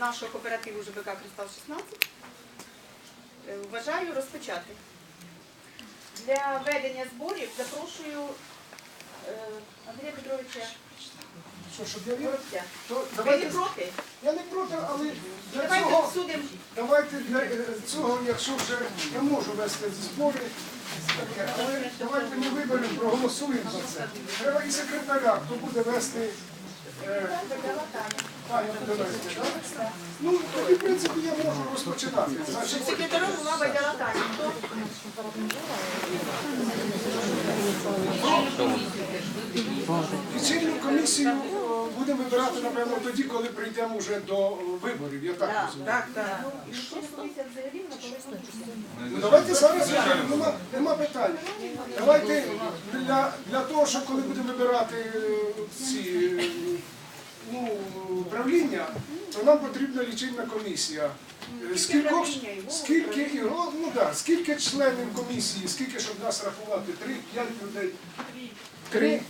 нашого кооперативу ЖБК Кристал 16 е, вважаю розпочати. Для ведення зборів запрошую е, Андрія Петровича Що, щоб я вірив? То Ви не давайте, проти? я не проти, але для Давайте цього, обсудимо. давайте для е, цього, якщо вже я можу вести збори, таке, але давайте ми виберемо, проголосуємо за це. Треба і секретаря, хто буде вести. Е, Таня буде так? Ну, тоді, в принципі, я можу розпочинати. Секретарем була Байдала Таня. Лічильну комісію будемо вибирати, напевно, тоді, коли прийдемо вже до виборів, я так розумію. Так, так. Ну, давайте зараз нема, нема питань. Давайте для, для того, щоб коли будемо вибирати е, ці правління, то нам потрібна лічильна комісія. Е, Скільки, скільки, ну, да, скільки членів комісії, скільки, щоб нас рахувати? Три, п'ять людей. Три.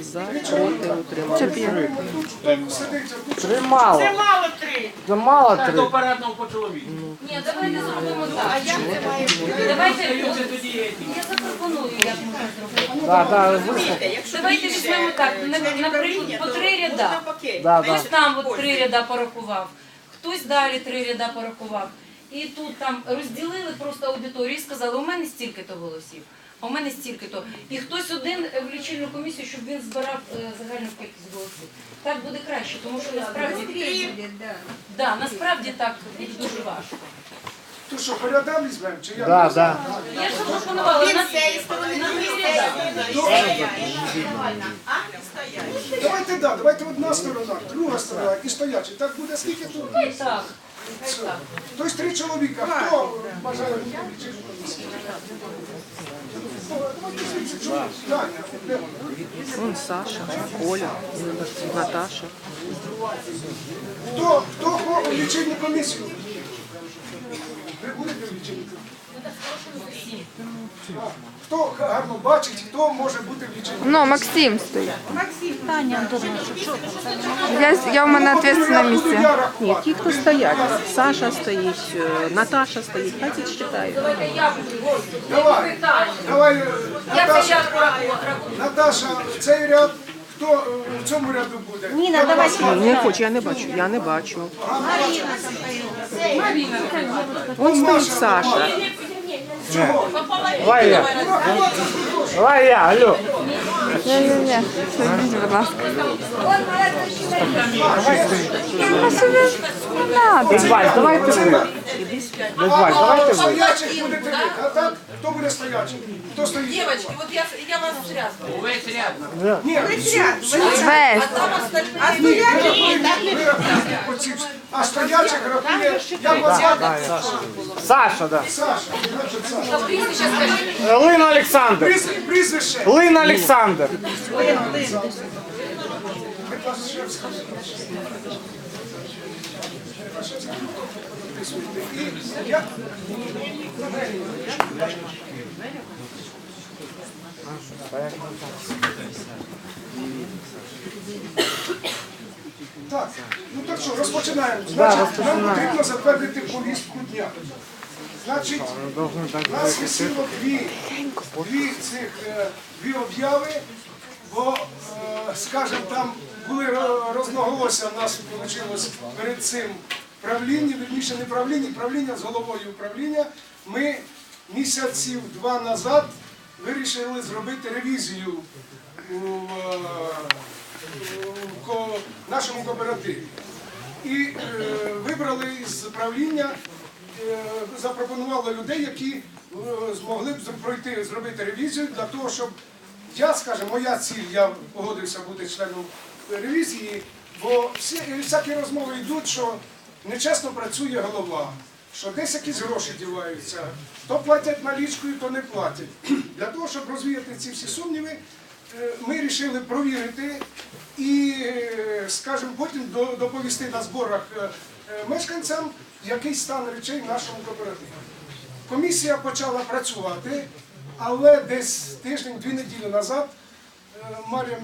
За, Три проти, тут Три мало. Це мало три. Це мало три. До парадного по чоловіку. Ні, давайте зробимо А як це має бути? Давайте я запропоную, як можна зробити. Да, да, Розумієте, якщо Давайте більше, візьмемо так, е, на- членів наприклад, по то три ряда. Да, да. Хтось там от три ряда порахував, хтось далі три ряда порахував. І тут там розділили просто аудиторію і сказали, у мене стільки-то голосів, а у мене стільки-то. І хтось один е, в лічильну комісію, щоб він збирав е, загальну кількість голосів. Так буде краще, тому що насправді, да, насправді так дуже важко. то що, по рядам візьмемо? Чи як? Да, да. Я ж запропонувала Він на цієї сторони, на. Давайте, да, давайте одна сторона, друга сторона і стоячий. Так буде скільки тут? Так. Тобто три чоловіка. Хто бажає бути в лічильній комісії? Давайте звідси чоловік. Таня, де вона? Вон Саша, Оля, Наташа. Хто, хто в лічильну комісію? Ви будете в? А, Хто гарно бачить, хто може бути в Ну, Максим стоїть. Я, я в мене відповідальне місце. Ні, ті, хто стоять. Саша стоїть, е, Наташа стоїть, хай читають. Я. Давай, давай, е, Я Наташа. Наташа, цей ряд, хто е, в цьому ряду буде? Ніна, давай. Ні, не хочу, я не бачу, я не бачу. Вон стоїть Саша. Давай я. Давай я, алло. Ні-ні-ні, сидіть, будь ласка. Ну, що не надо. Вась, давайте ви. Дядь Вась, давайте ви. Стоячих будете ви, а так? Хто буде стоячим? Хто стоїть? Девочки, вот я, я вас связываю. Увесь ряд. Ні. А ви рахуєте, ви рахуєте всі. А стоячих рахує, як вас? Саша, да. Саша, значить Саша. Прізвище скажіть. Е, Лина Олександр. Пріз- Прізвище. Лина Олександр. І я... Так, ну так що, розпочинаємо. Значить, нам потрібно затвердити повістку дня. Значить, у нас висіло дві, дві цих е, дві обяви, бо, е, скажімо, там були ро- розноголосся у нас вийшло перед цим правління, вірніше не правління, правління з головою управління. Ми місяців два назад вирішили зробити ревізію у, е, нашому кооперативі. І е, вибрали з правління, е, запропонували людей, які змогли б пройти, зробити ревізію для того, щоб я, скажімо, моя ціль, я погодився бути членом ревізії, бо всі, всякі розмови йдуть, що нечесно працює голова, що десь якісь гроші діваються, то платять налічкою, то не платять. Для того, щоб розвіяти ці всі сумніви, е, ми вирішили провірити і, е, скажімо, потім доповісти на зборах е, мешканцям, який стан речей в нашому кооперативі. Комісія почала працювати, але десь тиждень-дві неділі назад Марія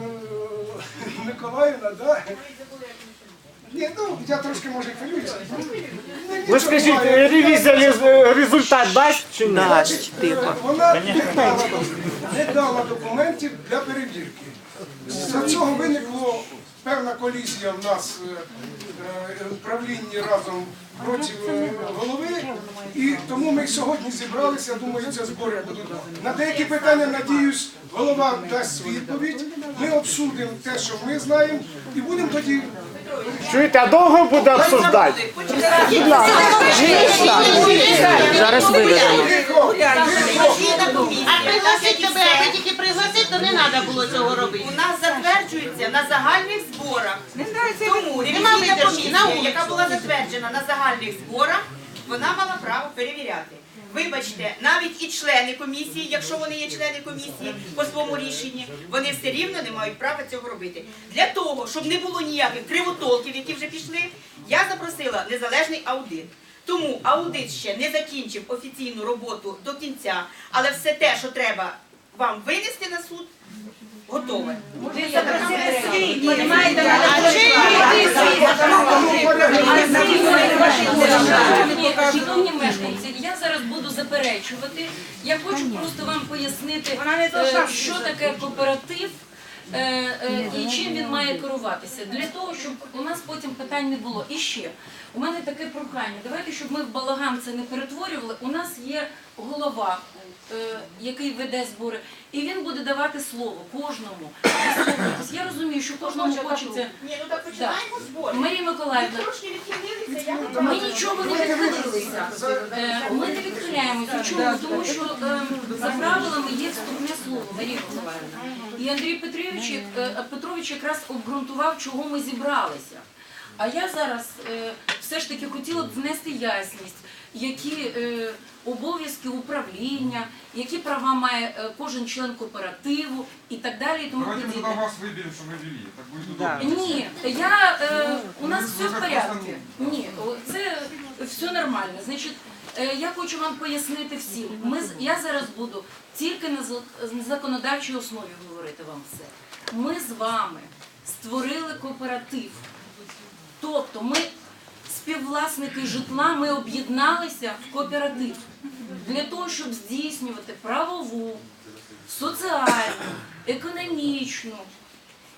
Миколаївна, да? Ні, ну, Я трошки може хвилююся. Ви скажіть, е, ревізія ліз- е, результат дасть чи ні? Дасть, тихо. Вона не дала, не дала документів для перевірки. За цього виникло певна колізія в нас е, е, в правлінні разом проти е, голови. І тому ми сьогодні зібралися, думаю, це збори будуть. На деякі питання, надіюсь, голова дасть відповідь. Ми обсудимо те, що ми знаємо, і будемо тоді Чуєте, а довго буде обсуждати? Зараз виведемо. А пригласить тебе, аби тільки пригласить, то не треба було цього робити. У нас затверджується на загальних зборах. Тому ревізійна комісія, яка була затверджена на загальних зборах, вона мала право перевіряти. Вибачте, навіть і члени комісії, якщо вони є члени комісії по своєму рішенні, вони все рівно не мають права цього робити. Для того, щоб не було ніяких кривотолків, які вже пішли, я запросила незалежний аудит. Тому аудит ще не закінчив офіційну роботу до кінця, але все те, що треба вам винести на суд, готове. Ви запросили свій, понімаєте, Шановні- мешканці, я зараз буду заперечувати. Я хочу просто вам пояснити, е, що таке кооператив. Е, е, І чим він має керуватися для того, щоб у нас потім питань не було. І ще у мене таке прохання. Давайте, щоб ми в балаган це не перетворювали. У нас є голова, е, який веде збори, і він буде давати слово кожному. Я розумію, що кожному хочеться. Ні, ну так починаємо збори. Марія Миколаївна, ми нічого не відхилилися. Е, Ми не відхиляємося. Чому? Тому що е, за правилами є вступне слово Марія Миколаївна. І Андрій Петрович, е, Петрович якраз обґрунтував, чого ми зібралися. А я зараз е, все ж таки хотіла б внести ясність, які е, обов'язки управління, які права має е, кожен член кооперативу і так далі. І тому Давайте мы подібне. тогда вас выберем, чтобы вы вели. Так будет удобно. Ні, я е, у нас все в порядку. Ні, о, це все нормально. Значить, е, я хочу вам пояснити всім. Ми з- я зараз буду тільки на зак- на законодавчій основі говорити вам все. Ми з вами створили кооператив. Тобто ми співвласники житла, ми об'єдналися в кооператив для того, щоб здійснювати правову, соціальну, економічну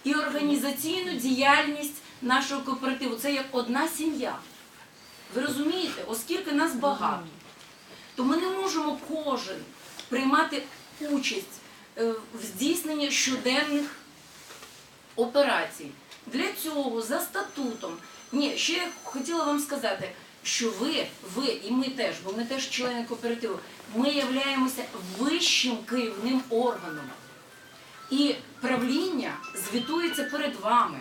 і організаційну діяльність нашого кооперативу. Це як одна сім'я. Ви розумієте, оскільки нас багато, то ми не можемо кожен приймати участь е, в здійсненні щоденних операцій. Для цього за статутом. Ні, ще я хотіла вам сказати, що ви, ви і ми теж, бо ми теж члени кооперативу, ми являємося вищим керівним органом. І правління звітується перед вами,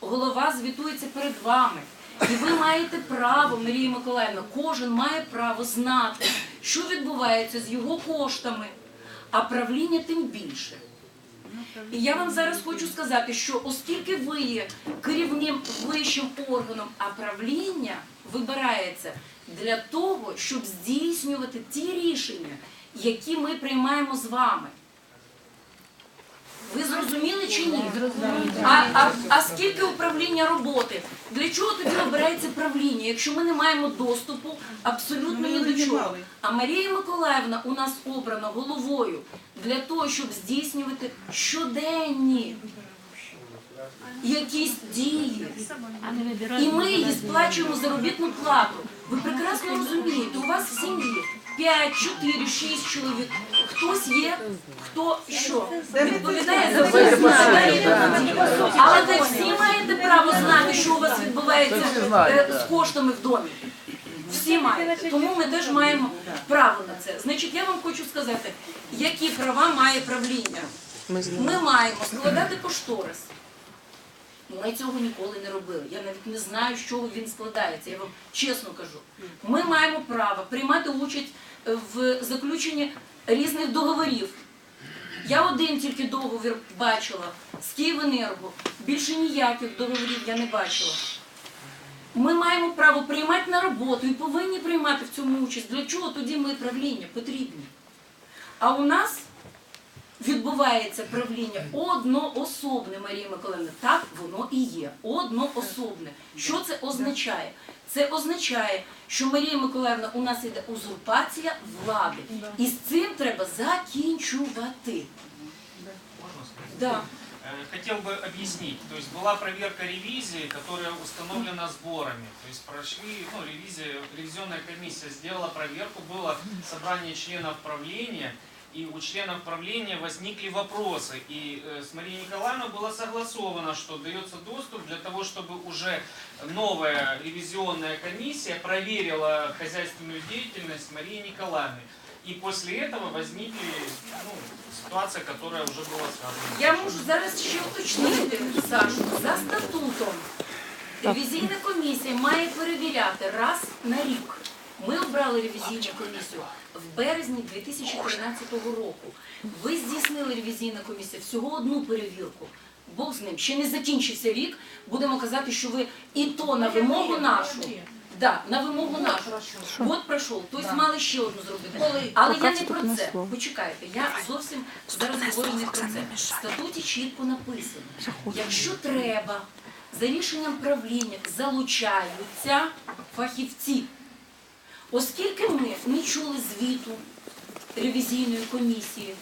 голова звітується перед вами. І ви маєте право, Марія Миколаївна, кожен має право знати, що відбувається з його коштами, а правління тим більше. І я вам зараз хочу сказати, що оскільки ви є керівним вищим органом, а правління вибирається для того, щоб здійснювати ті рішення, які ми приймаємо з вами. Ви зрозуміли чи ні? А, а, а скільки управління роботи? Для чого тоді обирається правління, якщо ми не маємо доступу абсолютно ні до чого? А Марія Миколаївна у нас обрана головою для того, щоб здійснювати щоденні якісь дії. І ми її сплачуємо заробітну плату. Ви прекрасно розумієте, у вас в сім'ї 5, 4, 6 чоловік. Хтось є, хто що. Відповідає за все. Але ви всі маєте право знати, що у вас відбувається е, з коштами в домі. Всі маєте. Тому ми теж маємо право на це. Значить, я вам хочу сказати, які права має правління. Ми маємо складати кошторис. Ми цього ніколи не робили. Я навіть не знаю, чого він складається. Я вам чесно кажу. Ми маємо право приймати участь е, в заключенні різних договорів. Я один тільки договір бачила з Київенерго. Більше ніяких договорів я не бачила. Ми маємо право приймати на роботу і повинні приймати в цьому участь. Для чого тоді ми правління потрібні? А у нас відбувається правління одноособне, Марія Миколаївна. Так воно і є. Одноособне. Що це означає? Це означає, що Марія Миколаївна у нас йде узурпація влади. І з цим треба закінчувати. Да. Э, Хотел бы объяснить. То есть была проверка ревизии, которая установлена сборами. То есть прошли, ну, ревизия, ревизионная комиссия сделала проверку, было собрание членов правления, и у членов правления возникли вопросы. И э, с Марией Николаевной было согласовано, что дается доступ для того, чтобы уже новая ревизионная комиссия проверила хозяйственную деятельность Марии Николаевны. И после этого возникли ну, ситуация, которая уже была сказана. Я можу зараз ще уточнити, Сашу, за статутом ревізійна комісія має перевіряти раз на рік. Ми обрали ревізійну комісію в березні 2013 року. Ви здійснили ревізійна комісія всього одну перевірку. Бог з ним. Ще не закінчився рік. Будемо казати, що ви і то на вимогу нашу. Да, на вимогу нашу. От пройшов. Тобто мали ще одну зробити. Але я не про це. Почекайте, я зовсім зараз говорю не про це. В статуті чітко написано. Якщо треба, за рішенням правління залучаються фахівці. Оскільки ми не чули звіту ревізійної комісії,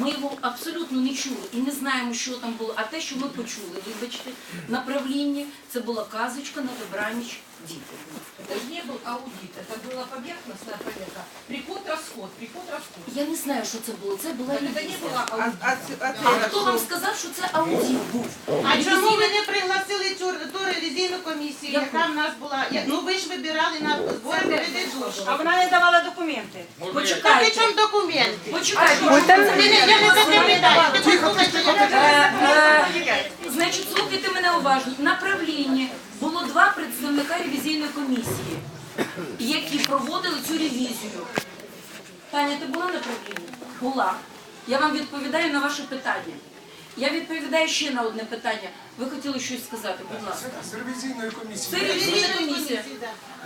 ми його абсолютно не чули і не знаємо, що там було. А те, що ми почули, вибачте, на правлінні, це була казочка на добраніч дітей. Это не был аудит, это была поверхностная проверка. Приход-расход, приход-расход. Я не знаю, що це було. Це була Это не ревізія. была аудит. А хто вам сказав, що це аудит був? А чому ви не пригласили цю ту ревізійну комісію, Яку? яка в нас була? Я- Ну ви ж вибирали на збори переведучого. А вона не давала документи. Та при Почекайте, чому документи? почекайте. Ти не- Я не за це питаю. Ти послухай, що я Е, е, Значить, слухайте мене уважно. На правлінні було два представника ревізійної комісії, які проводили цю ревізію. Таня, ти була на правлінні? Була. Я вам відповідаю на ваше питання. Я відповідаю ще на одне питання. Ви хотіли щось сказати, будь ласка. З ревізійної комісії. Це ревізійна комісія.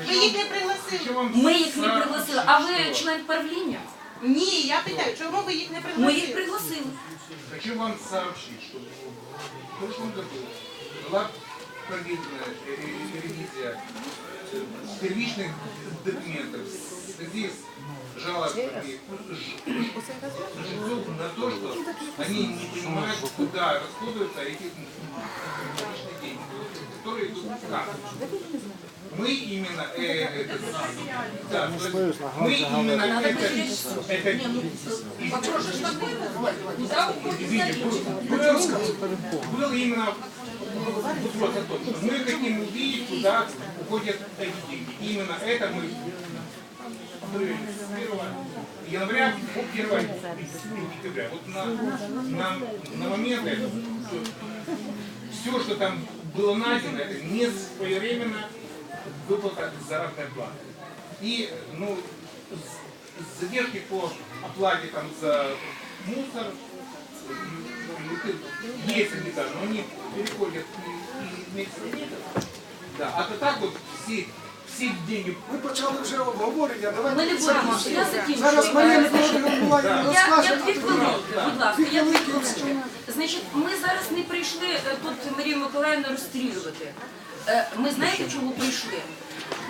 Ви їх не пригласили? Ми їх не пригласили. А ви член правління? Ні, я питаю, чому ви їх не пригласили? Ми їх пригласили? Хочу вам сообщить, что в прошлом году была проведена э, ревизия э, первичных документов в связи с жалобами жильцов на то, что они не понимают, куда расходуются эти деньги, которые идут в. Мы именно э, это, да, то есть мы именно это, это Извините, был, был, был именно вопрос о том, что мы хотим увидеть, куда уходят эти деньги. Именно это мы мы с 1 января по 1 декабря. Вот на, на, на момент этого, все, что там было найдено, это не своевременно выплата заработной платы. И, ну, с- задержки по оплате там за мусор, есть они там, но они переходят из месяца в. Да, а то так вот все, все деньги Ми почали вже обговорення. Давайте Ми не будемо. Я закінчую. Зараз Марія Миколаївна Я, я дві хвилинки, будь ласка, я дві хвилинки. Значить, ми зараз не прийшли тут Марію Миколаївну розстрілювати. Е, Ми знаєте, чого прийшли?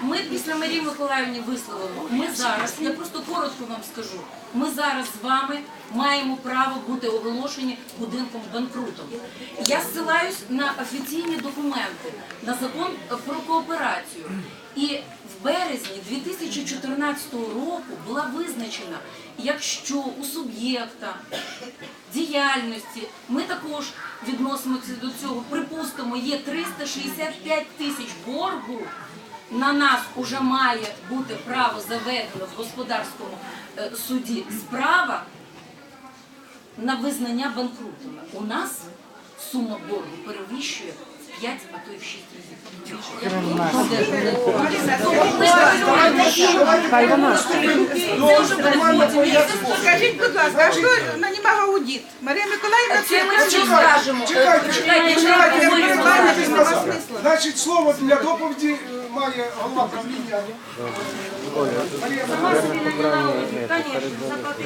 Ми після Марії Миколаївні висловимо. Ми зараз, я просто коротко вам скажу, ми зараз з вами маємо право бути оголошені будинком банкрутом. Я ссилаюсь на офіційні документи, на закон про кооперацію. І березні 2014 року була визначена, якщо у суб'єкта діяльності. Ми також відносимося до цього, припустимо, є 365 тисяч боргу, на нас уже має бути право заведено в господарському е, суді справа на визнання банкрутами. У нас сума боргу перевищує 5, а то й в 6 разів. Хай вона. Нормально пояснити. Скажіть, будь ласка, а що нанімав аудит? Марія Миколаївна, це ми Чекайте, чекайте, чекайте, чекайте, я не це сказав. смисла. Значить, слово для доповіді е, має голова правління. Марія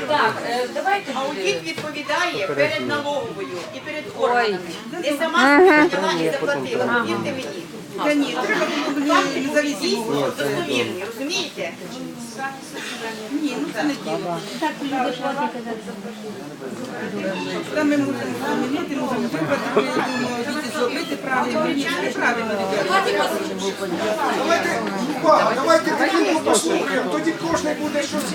Так, е, давайте Аудит відповідає перед налоговою і перед органами. Не сама наняла і заплатила, повірте мені. Та ні, треба було дійсно достовірні, розумієте? Ні, ну це не діло. Та ми мусимо замінити, мусимо вибрати, аудити зробити правильно. Ні, неправильно. Давайте, давайте тихенько послухаємо, тоді кожен буде щось